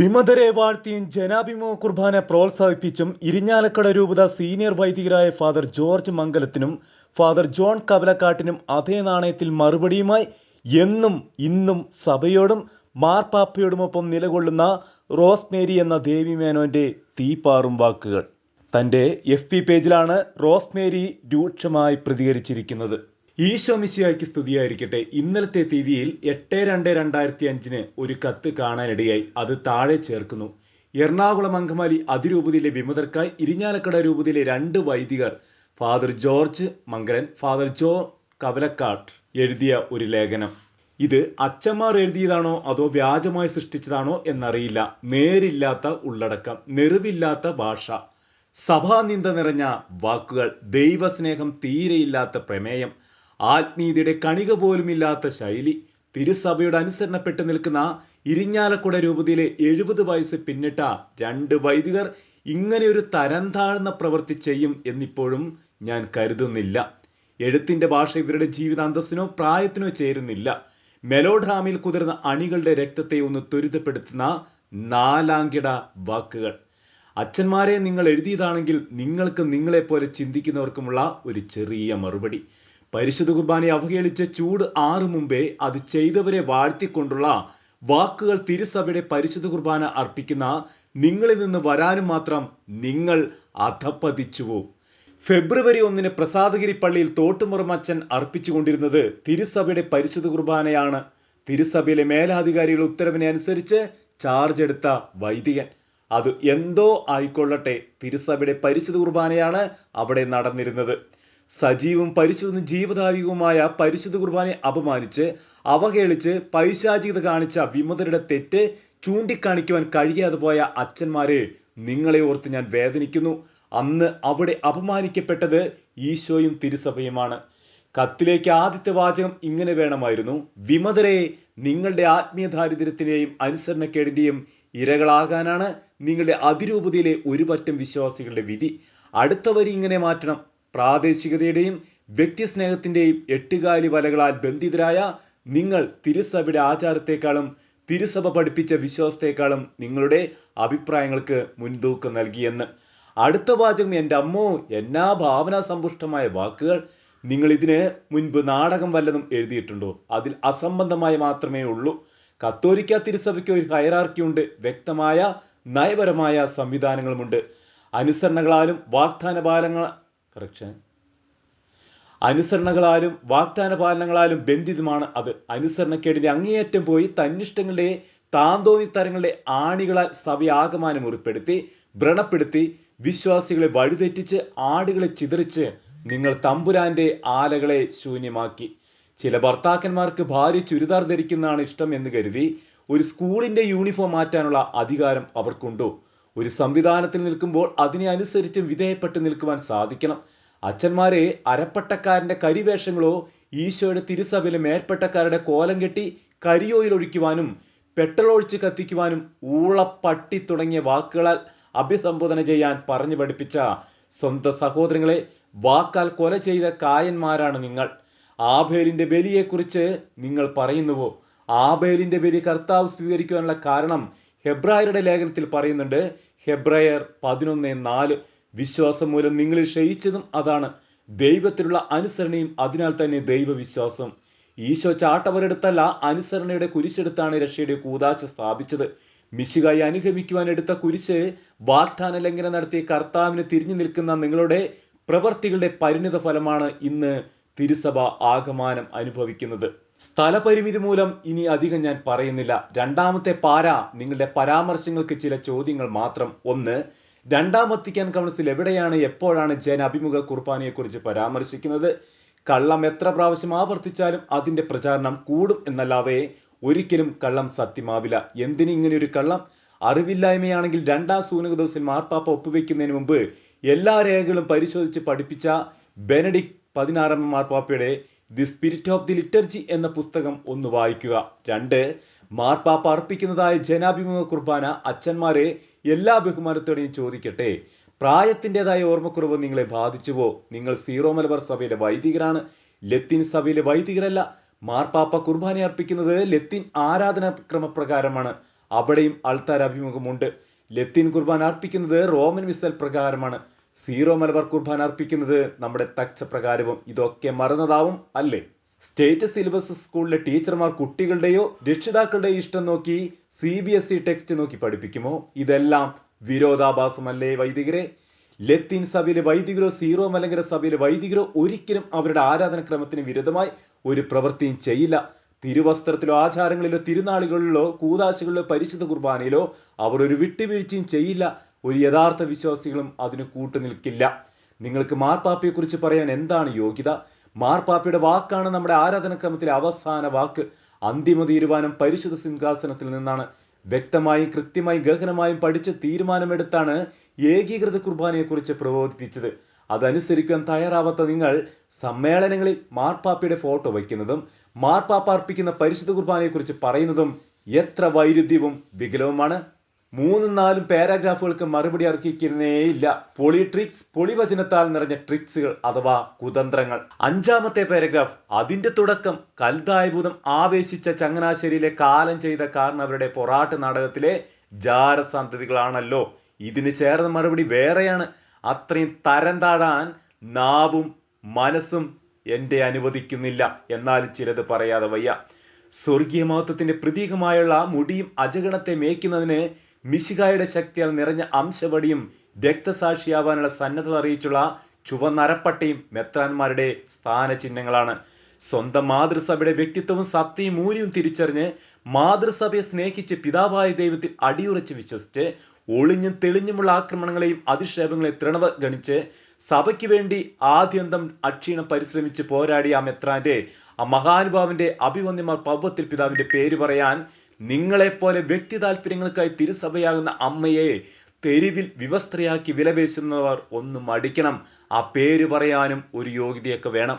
വിമതരെ വാഴ്ത്തിയും ജനാഭിമുഖ കുർബാന പ്രോത്സാഹിപ്പിച്ചും ഇരിഞ്ഞാലക്കട രൂപത സീനിയർ വൈദികരായ father George മംഗലത്തിനും ഫാദർ ജോൺ കവലക്കാട്ടിനും അതേ നാണയത്തിൽ മറുപടിയുമായി എന്നും ഇന്നും സഭയോടും മാർപ്പാപ്പയോടുമൊപ്പം നിലകൊള്ളുന്ന റോസ്മേരി എന്ന ദേവി മേനോന്റെ തീപ്പാറും വാക്കുകൾ. തന്റെ എഫ് പി പേജിലാണ് റോസ്മേരി രൂക്ഷമായി പ്രതികരിച്ചിരിക്കുന്നത്. ഈശോ മിശിയായ്ക്ക് സ്തുതിയായിരിക്കട്ടെ. ഇന്നലത്തെ തീയതിയിൽ എട്ട് രണ്ട് രണ്ടായിരത്തി അഞ്ചിന് ഒരു കത്ത് കാണാനിടയായി. അത് താഴെ ചേർക്കുന്നു. എറണാകുളം അങ്കമാലി അതിരൂപതയിലെ വിമതർക്കായി ഇരിഞ്ഞാലക്കട രൂപതയിലെ രണ്ട് വൈദികർ father George Mankaran father Jo Kavalakkatt എഴുതിയ ഒരു ലേഖനം. ഇത് അച്ഛന്മാർ എഴുതിയതാണോ അതോ വ്യാജമായി സൃഷ്ടിച്ചതാണോ എന്നറിയില്ല. നേരില്ലാത്ത ഉള്ളടക്കം നെറിവില്ലാത്ത ഭാഷ സഭാനിന്ദ നിറഞ്ഞ വാക്കുകൾ ദൈവസ്നേഹം തീരെയില്ലാത്ത പ്രമേയം ആത്മീയതയുടെ കണിക പോലുമില്ലാത്ത ശൈലി. തിരുസഭയുടെ അനുസരണപ്പെട്ട് നിൽക്കുന്ന ഇരിഞ്ഞാലക്കുട രൂപതയിലെ എഴുപത് വയസ്സ് പിന്നിട്ട രണ്ട് വൈദികർ ഇങ്ങനെ ഒരു തരം താഴ്ന്ന പ്രവൃത്തി ചെയ്യും എന്നിപ്പോഴും ഞാൻ കരുതുന്നില്ല. എഴുത്തിന്റെ ഭാഷ ഇവരുടെ ജീവിതാന്തസ്സിനോ പ്രായത്തിനോ ചേരുന്നില്ല. മെലോഡ്രാമയിൽ കുതിർന്ന അണികളുടെ രക്തത്തെ ഒന്ന് ത്വരിതപ്പെടുത്തുന്ന നാലാങ്കിട വാക്കുകൾ. അച്ഛന്മാരെ നിങ്ങൾ എഴുതിയതാണെങ്കിൽ നിങ്ങൾക്ക് നിങ്ങളെപ്പോലെ ചിന്തിക്കുന്നവർക്കുമുള്ള ഒരു ചെറിയ മറുപടി. പരിശുദ്ധ കുർബാനയെ അവഹേളിച്ച് ചൂട് ആറു മുമ്പേ അത് ചെയ്തവരെ വാഴ്ത്തിക്കൊണ്ടുള്ള വാക്കുകൾ തിരുസഭയുടെ പരിശുദ്ധ കുർബാന അർപ്പിക്കുന്ന നിങ്ങളിൽ നിന്ന് വരാനും മാത്രം നിങ്ങൾ അധപ്പതിച്ചുവോ? ഫെബ്രുവരി ഒന്നിന് പ്രസാദഗിരി പള്ളിയിൽ തോട്ടുമുറമച്ചൻ അർപ്പിച്ചുകൊണ്ടിരുന്നത് തിരുസഭയുടെ പരിശുദ്ധ കുർബാനയാണ്. തിരുസഭയിലെ മേലാധികാരികളുടെ ഉത്തരവിനെ അനുസരിച്ച് ചാർജ് എടുത്ത വൈദികൻ. അത് എന്തോ ആയിക്കൊള്ളട്ടെ തിരുസഭയുടെ പരിശുദ്ധ കുർബാനയാണ് അവിടെ നടന്നിരുന്നത്. സജീവും പരിശുദ്ധനും ജീവദായകവുമായ പരിശുദ്ധ കുർബാനെ അപമാനിച്ച് അവഹേളിച്ച് പൈശാചികത കാണിച്ച വിമതരുടെ തെറ്റ് ചൂണ്ടിക്കാണിക്കുവാൻ കഴിയാതെ പോയ അച്ഛന്മാരെ നിങ്ങളെ ഓർത്ത് ഞാൻ വേദനിക്കുന്നു. അന്ന് അവിടെ അപമാനിക്കപ്പെട്ടത് ഈശോയും തിരുസഭയുമാണ്. കത്തിലേക്ക് ആദ്യത്തെ വാചകം ഇങ്ങനെ വേണമായിരുന്നു. വിമതരെ നിങ്ങളുടെ ആത്മീയ ദാരിദ്ര്യത്തിന്റെയും അനുസരണക്കേടിന്റെയും ഇരകളാകാനാണ് നിങ്ങളുടെ അതിരൂപതയിലെ ഒരുപറ്റം വിശ്വാസികളുടെ വിധി. അടുത്ത വരി ഇങ്ങനെ മാറ്റണം. പ്രാദേശികതയുടെയും വ്യക്തിസ്നേഹത്തിന്റെയും എട്ടുകാലി വലകളാൽ ബന്ധിതരായ നിങ്ങൾ തിരുസഭയുടെ ആചാരത്തെക്കാളും തിരുസഭ പഠിപ്പിച്ച വിശ്വാസത്തെക്കാളും നിങ്ങളുടെ അഭിപ്രായങ്ങൾക്ക് മുൻതൂക്കം നൽകിയെന്ന്. അടുത്ത വാചകം എന്റെ അമ്മോ എന്നാ ഭാവനാ സമ്പുഷ്ടമായ വാക്കുകൾ നിങ്ങൾ ഇതിന് മുൻപ് നാടകം വല്ലതും എഴുതിയിട്ടുണ്ടോ? അതിൽ അസംബന്ധമായി മാത്രമേ ഉള്ളൂ. കത്തോലിക്ക തിരുസഭയ്ക്ക് ഒരു ഹൈറാർക്കിയുണ്ട് വ്യക്തമായ നയപരമായ സംവിധാനങ്ങളുമുണ്ട്. അനുസരണകളാലും വാഗ്ദാന പാലങ്ങൾ കറക്ഷൻ അനുസരണകളാലും വാഗ്ദാന പാലനങ്ങളാലും ബന്ധിതമാണ് അത്. അനുസരണക്കേടിന്റെ അങ്ങേയറ്റം പോയി തന്നിഷ്ടങ്ങളുടെ താന്തോന്നിത്തരങ്ങളുടെ ആണികളാൽ സഭയാകമാനം ഉറപ്പെടുത്തി വ്രണപ്പെടുത്തി വിശ്വാസികളെ വഴിതെറ്റിച്ച് ആടുകളെ ചിതറിച്ച് നിങ്ങൾ തമ്പുരാന്റെ ആലകളെ ശൂന്യമാക്കി. ചില ഭർത്താക്കന്മാർക്ക് ഭാര്യ ചുരിദാർ ധരിക്കുന്നതാണ് ഇഷ്ടം എന്ന് കരുതി ഒരു സ്കൂളിന്റെ യൂണിഫോം മാറ്റാനുള്ള അധികാരം അവർക്കുണ്ടോ. ഒരു സംവിധാനത്തിൽ നിൽക്കുമ്പോൾ അതിനെ വിധേയപ്പെട്ട് നിൽക്കുവാൻ സാധിക്കണം. അച്ഛന്മാരെ അരപ്പട്ടക്കാരന്റെ കരിവേഷങ്ങളോ ഈശോയുടെ തിരുസഭയിലെ മേൽപ്പട്ടക്കാരുടെ കോലം കെട്ടി കരിയോയിലൊഴിക്കുവാനും പെട്ടലൊഴിച്ച് കത്തിക്കുവാനും ഊളപ്പട്ടി തുടങ്ങിയ വാക്കുകളാൽ അഭിസംബോധന ചെയ്യാൻ പറഞ്ഞു പഠിപ്പിച്ച സ്വന്തം സഹോദരങ്ങളെ വാക്കാൽ കൊല ചെയ്ത കായന്മാരാണ് നിങ്ങൾ. ആബേലിന്റെ ബലിയെക്കുറിച്ച് നിങ്ങൾ പറയുന്നുവോ? ആബേലിന്റെ ബലി കർത്താവ് സ്വീകരിക്കുവാനുള്ള കാരണം ഹെബ്രായരുടെ ലേഖനത്തിൽ പറയുന്നുണ്ട് ഹെബ്രായർ പതിനൊന്ന് നാല്. വിശ്വാസം മൂലം നിങ്ങളിൽ ക്ഷയിച്ചതും അതാണ്. ദൈവത്തിലുള്ള അനുസരണയും അതിനാൽ തന്നെ ദൈവവിശ്വാസം. ഈശോ ചാട്ടവരെടുത്തല്ല അനുസരണയുടെ കുരിശെടുത്താണ് രക്ഷയുടെ കൂതാശ സ്ഥാപിച്ചത്. മിശുകായി അനുഗമിക്കുവാൻ എടുത്ത കുരിശ് വാഗ്ദാന ലംഘനം നടത്തിയ കർത്താവിന് തിരിഞ്ഞു നിൽക്കുന്ന നിങ്ങളുടെ പ്രവർത്തികളുടെ പരിണിത ഫലമാണ് ഇന്ന് തിരുസഭ ആഗമാനം അനുഭവിക്കുന്നത്. സ്ഥലപരിമിതി മൂലം ഇനി അധികം ഞാൻ പറയുന്നില്ല. രണ്ടാമത്തെ പാര നിങ്ങളുടെ പരാമർശങ്ങൾക്ക് ചില ചോദ്യങ്ങൾ മാത്രം. ഒന്ന് രണ്ടാം വത്തിക്കാൻ കൗൺസിൽ എവിടെയാണ് എപ്പോഴാണ് ജൻ അഭിമുഖ കുർബാനയെക്കുറിച്ച് പരാമർശിക്കുന്നത്? കള്ളം എത്ര പ്രാവശ്യം ആവർത്തിച്ചാലും അതിന്റെ പ്രചാരണം കൂടും എന്നല്ലാതെ ഒരിക്കലും കള്ളം സത്യമാവില്ല. എന്തിന് ഇങ്ങനെയൊരു കള്ളം? അറിവില്ലായ്മയാണെങ്കിൽ രണ്ടാം സൂനകദോസിൽ മാർപ്പാപ്പ ഒപ്പുവെക്കുന്നതിന് മുമ്പ് എല്ലാ രേഖകളും പരിശോധിച്ച് പഠിപ്പിച്ച ബെനഡിക് പതിനാറാം മാർപ്പാപ്പയുടെ the spirit of the liturgy എന്ന പുസ്തകം ഒന്ന് വായിക്കുക. രണ്ട് മാർപ്പാപ്പ അർപ്പിക്കുന്നതായ ജനാഭിമുഖ കുർബാന അച്ഛന്മാരെ എല്ലാ ബഹുമാനത്തോടെയും ചോദിക്കട്ടെ. പ്രായത്തിന്റെതായ ഓർമ്മക്കുറവ് നിങ്ങളെ ബാധിച്ചുവോ? നിങ്ങൾ സീറോ മലബാർ സഭയിലെ വൈദികരാണ്. ലത്തീൻ സഭയിലെ വൈദികരല്ല. മാർപ്പാപ്പ കുർബാന അർപ്പിക്കുന്നത് ലത്തീൻ ആരാധനാക്രമപ്രകാരമാണ്. അവിടെയും അൾത്താർ അഭിമുഖമുണ്ട്. ലത്തീൻ കുർബാന അർപ്പിക്കുന്നത് റോമൻ വിസൽ പ്രകാരമാണ്. സീറോ മലബാർ കുർബാന അർപ്പിക്കുന്നത് നമ്മുടെ തക്സ പ്രകാരവും ഇതൊക്കെ മറന്നതാവും അല്ലേ? സ്റ്റേറ്റ് സിലബസ് സ്കൂളിലെ ടീച്ചർമാർ കുട്ടികളുടെയോ രക്ഷിതാക്കളുടെയോ ഇഷ്ടം നോക്കി C B S E text നോക്കി പഠിപ്പിക്കുമോ? ഇതെല്ലാം വിരോധാഭാസമല്ലേ വൈദികരെ? ലത്തീൻ സഭയിലെ വൈദികരോ സീറോ മലങ്കര സഭയിലെ വൈദികരോ ഒരിക്കലും അവരുടെ ആരാധനക്രമത്തിന് വിരുദ്ധമായി ഒരു പ്രവൃത്തിയും ചെയ്യില്ല. തിരുവസ്ത്രത്തിലോ ആചാരങ്ങളിലോ തിരുനാളുകളിലോ കൂതാശകളിലോ പരിശുദ്ധ കുർബാനയിലോ അവർ ഒരു വിട്ടുവീഴ്ചയും ചെയ്യില്ല. ഒരു യഥാർത്ഥ വിശ്വാസികളും അതിന് കൂട്ടുനിൽക്കില്ല നിങ്ങൾക്ക് മാർപ്പാപ്പയെക്കുറിച്ച് പറയാൻ എന്താണ് യോഗ്യത? മാർപ്പാപ്പയുടെ വാക്കാണ് നമ്മുടെ ആരാധനക്രമത്തിലെ അവസാന വാക്ക്. അന്തിമ തീരുമാനം പരിശുദ്ധ സിംഹാസനത്തിൽ നിന്നാണ്. വ്യക്തമായും കൃത്യമായും ഗഹനമായും പഠിച്ച് തീരുമാനമെടുത്താണ് ഏകീകൃത കുർബാനയെക്കുറിച്ച് പ്രബോധിപ്പിച്ചത്. അതനുസരിക്കാൻ തയ്യാറാവാത്ത നിങ്ങൾ സമ്മേളനങ്ങളിൽ മാർപ്പാപ്പയുടെ ഫോട്ടോ വയ്ക്കുന്നതും മാർപ്പാപ്പ അർപ്പിക്കുന്ന പരിശുദ്ധ കുർബാനയെക്കുറിച്ച് പറയുന്നതും എത്ര വൈരുദ്ധ്യവും വികലവുമാണ്. മൂന്നും നാലും പാരാഗ്രാഫുകൾക്ക് മറുപടി അർഹിക്കുന്നേയില്ല പൊളിട്രിക്സ് പൊളിവചനത്താൽ നിറഞ്ഞ ട്രിക്സുകൾ അഥവാ കുതന്ത്രങ്ങൾ. അഞ്ചാമത്തെ പാരഗ്രാഫ് അതിന്റെ തുടക്കം കൽതായഭൂതം ആവേശിച്ച ചങ്ങനാശ്ശേരിയിലെ കാലം ചെയ്ത കാരണവരുടെ പൊറാട്ട് നാടകത്തിലെ ജാരസന്തതികളാണല്ലോ ഇതിന് ചേർന്ന മറുപടി വേറെയാണ്. അത്രയും തരം താഴാൻ നാവും മനസ്സും എന്റെ അനുവദിക്കുന്നില്ല. എന്നാലും ചിലത് പറയാതെ വയ്യ. സ്വർഗീയ മഹത്വത്തിന്റെ പ്രതീകമായുള്ള മുടിയും അജഗണത്തെ മേയ്ക്കുന്നതിന് മിശികായുടെ ശക്തിയാൽ നിറഞ്ഞ അംശവടിയും രക്തസാക്ഷിയാവാനുള്ള സന്നദ്ധത അറിയിച്ചുള്ള ചുവന്നരപ്പട്ടയും മെത്രാന്മാരുടെ സ്ഥാനചിഹ്നങ്ങളാണ്. സ്വന്തം മാതൃസഭയുടെ വ്യക്തിത്വവും സത്യയും മൂല്യവും തിരിച്ചറിഞ്ഞ് മാതൃസഭയെ സ്നേഹിച്ച് പിതാവായ ദൈവത്തിൽ അടിയുറച്ച് വിശ്വസിച്ച് ഒളിഞ്ഞും തെളിഞ്ഞുമുള്ള ആക്രമണങ്ങളെയും അധിക്ഷേപങ്ങളെയും തൃണവഗണിച്ച് സഭയ്ക്ക് വേണ്ടി ആദ്യന്തം അക്ഷീണം പരിശ്രമിച്ച് പോരാടിയ ആ മെത്രാന്റെ ആ മഹാനുഭാവിന്റെ അഭിവന്യമാർ പൗവത്തിൽ പിതാവിന്റെ പേര് പറയാൻ നിങ്ങളെപ്പോലെ വ്യക്തി താല്പര്യങ്ങൾക്കായി തിരുസഭയാകുന്ന അമ്മയെ തെരുവിൽ വിവസ്ത്രയാക്കി വിലപേശുന്നവർ ഒന്ന് മടിക്കണം. ആ പേര് പറയാനും ഒരു യോഗ്യതയൊക്കെ വേണം.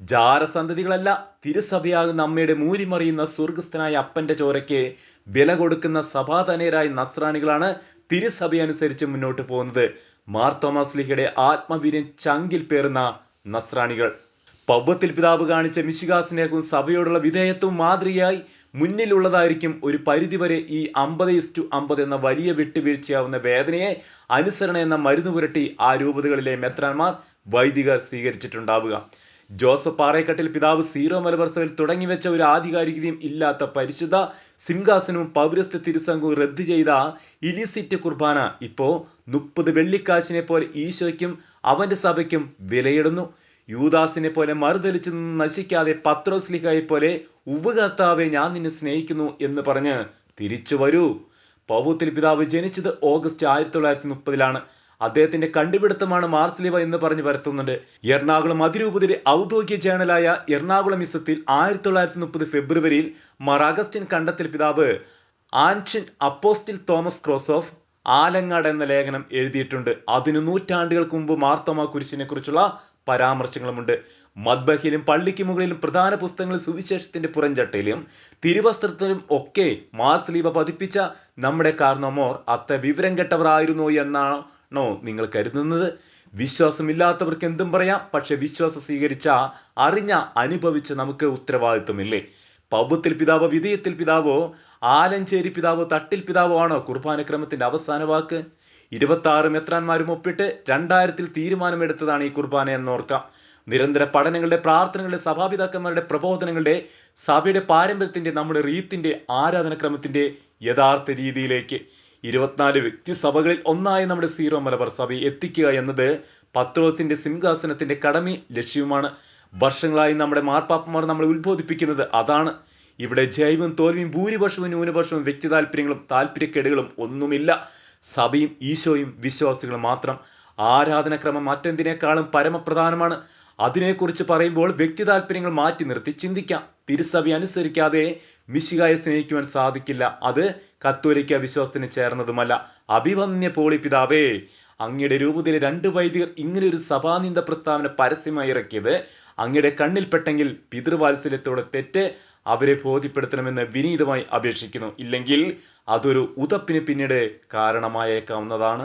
ജാരസന്തതികളല്ല തിരുസഭയാകുന്ന അമ്മയുടെ മൂരിമറിയുന്ന സ്വർഗസ്ഥനായ അപ്പന്റെ ചോരയ്ക്ക് വില കൊടുക്കുന്ന സഭാതനയരായ നസ്രാണികളാണ് തിരുസഭയനുസരിച്ച് മുന്നോട്ട് പോകുന്നത്. മാർത്തോമാസ്ലിഹയുടെ ആത്മവീര്യം ചങ്കിൽ പേറുന്ന നസ്രാണികൾ. പൗവത്തിൽ പിതാവ് കാണിച്ച മിശികാ സ്നേഹവും സഭയോടുള്ള വിധേയത്വവും മാതൃകയായി മുന്നിലുള്ളതായിരിക്കും ഒരു പരിധിവരെ ഈ അമ്പത് ഇസ്റ്റു അമ്പത് എന്ന വലിയ വിട്ടുവീഴ്ചയാവുന്ന വേദനയെ അനുസരണ എന്ന മരുന്ന് പുരട്ടി ആ രൂപതകളിലെ മെത്രാന്മാർ വൈദികർ സ്വീകരിച്ചിട്ടുണ്ടാവുക. ജോസഫ് പാറേക്കട്ടിൽ പിതാവ് സീറോ മലബാർ സഭയിൽ തുടങ്ങിവെച്ച ഒരു ആധികാരികതയും ഇല്ലാത്ത പരിശുദ്ധ സിംഹാസനവും പൗരസ്ത്യ തിരുസംഘവും റദ്ദു ചെയ്ത ഇലിസിറ്റ് കുർബാന ഇപ്പോൾ മുപ്പത് വെള്ളിക്കാശിനെ പോലെ ഈശോയ്ക്കും അവന്റെ സഭയ്ക്കും വിലയിടുന്നു. യൂദാസിനെ പോലെ മറുതലിച്ച് നശിക്കാതെ പത്രോസ്ലിഹയെ പോലെ ഉപകർത്താവെ ഞാൻ നിന്നെ സ്നേഹിക്കുന്നു എന്ന് പറഞ്ഞ് തിരിച്ചു വരൂ. പൗവത്തിൽ പിതാവ് ജനിച്ചത് ഓഗസ്റ്റ് ആയിരത്തി തൊള്ളായിരത്തി മുപ്പതിലാണ് അദ്ദേഹത്തിന്റെ കണ്ടുപിടുത്തമാണ് മാർസ്ലിവ എന്ന് പറഞ്ഞ് പരത്തുന്നുണ്ട് എറണാകുളം അതിരൂപതയുടെ ഔദ്യോഗിക ചാനലായ എറണാകുളം ഇസത്തിൽ ആയിരത്തി തൊള്ളായിരത്തി മുപ്പത് ഫെബ്രുവരിയിൽ മാർ അഗസ്റ്റിൻ കണ്ടത്തിൽ പിതാവ് ancient apostle Thomas cross of Alangad എന്ന ലേഖനം എഴുതിയിട്ടുണ്ട്. അതിന് നൂറ്റാണ്ടുകൾക്ക് മുമ്പ് മാർത്തോമ കുരിശിനെ കുറിച്ചുള്ള പരാമർശങ്ങളുമുണ്ട്. മദ്ബഹിലും പള്ളിക്ക് മുകളിലും പ്രധാന പുസ്തകങ്ങളിൽ സുവിശേഷത്തിന്റെ പുറംചട്ടയിലും തിരുവസ്ത്രത്തിലും ഒക്കെ മാസ്ലീവ പതിപ്പിച്ച നമ്മുടെ കാർണമോർ അത്ര വിവരം കെട്ടവരായിരുന്നു എന്നാണോ നിങ്ങൾ കരുതുന്നത്? വിശ്വാസമില്ലാത്തവർക്ക് എന്തും പറയാം പക്ഷെ വിശ്വാസം സ്വീകരിച്ച അറിഞ്ഞ അനുഭവിച്ച നമുക്ക് ഉത്തരവാദിത്വമില്ലേ? പൗബത്തിൽ പിതാവ് വിധേയത്തിൽ പിതാവോ ആലഞ്ചേരി പിതാവ് തട്ടിൽ പിതാവോ ആണോ? കുർബാനക്രമത്തിന്റെ അവസാന വാക്ക്. ഇരുപത്തി ആറ് മെത്രാന്മാരും ഒപ്പിട്ട് രണ്ടായിരത്തിൽ തീരുമാനമെടുത്തതാണ് ഈ കുർബാന എന്നോർക്കാം. നിരന്തര പഠനങ്ങളുടെ പ്രാർത്ഥനകളുടെ സഭാപിതാക്കന്മാരുടെ പ്രബോധനങ്ങളുടെ സഭയുടെ പാരമ്പര്യത്തിന്റെ നമ്മുടെ റീത്തിന്റെ ആരാധനക്രമത്തിന്റെ യഥാർത്ഥ രീതിയിലേക്ക്. ഇരുപത്തിനാല് വ്യക്തി സഭകളിൽ ഒന്നായി നമ്മുടെ സീറോ മലബാർ സഭയെ എത്തിക്കുക എന്നത് പത്രോത്തിന്റെ സിംഹാസനത്തിന്റെ കടമയും ലക്ഷ്യവുമാണ്. വർഷങ്ങളായി നമ്മുടെ മാർപ്പാപ്പന്മാർ നമ്മളെ ഉത്ബോധിപ്പിക്കുന്നത് അതാണ്. ഇവിടെ ജൈവം തോൽവിയും ഭൂരിപക്ഷവും ന്യൂനപക്ഷവും വ്യക്തി താല്പര്യങ്ങളും താല്പര്യക്കേടുകളും ഒന്നുമില്ല. സഭയും ഈശോയും വിശ്വാസികളും മാത്രം. ആരാധനക്രമം മറ്റെന്തിനേക്കാളും പരമപ്രധാനമാണ്. അതിനെക്കുറിച്ച് പറയുമ്പോൾ വ്യക്തി താല്പര്യങ്ങൾ മാറ്റി നിർത്തി ചിന്തിക്കാം. തിരുസഭ അനുസരിക്കാതെ മിശികായെ സ്നേഹിക്കുവാൻ സാധിക്കില്ല. അത് കത്തോലിക്ക വിശ്വാസത്തിന് ചേർന്നതുമല്ല. അഭിവന്യ പോളി പിതാവേ അങ്ങയുടെ രൂപത്തിലെ രണ്ട് വൈദികർ ഇങ്ങനെ ഒരു സഭാനിന്ദ പ്രസ്താവന പരസ്യമായി ഇറക്കിയത് അങ്ങയുടെ കണ്ണിൽപ്പെട്ടെങ്കിൽ പിതൃവാത്സല്യത്തോടെ തെറ്റ് അവരെ ബോധ്യപ്പെടുത്തണമെന്ന് വിനീതമായി അപേക്ഷിക്കുന്നു. ഇല്ലെങ്കിൽ അതൊരു ഉതപ്പിന് പിന്നീട് കാരണമായേക്കാവുന്നതാണ്.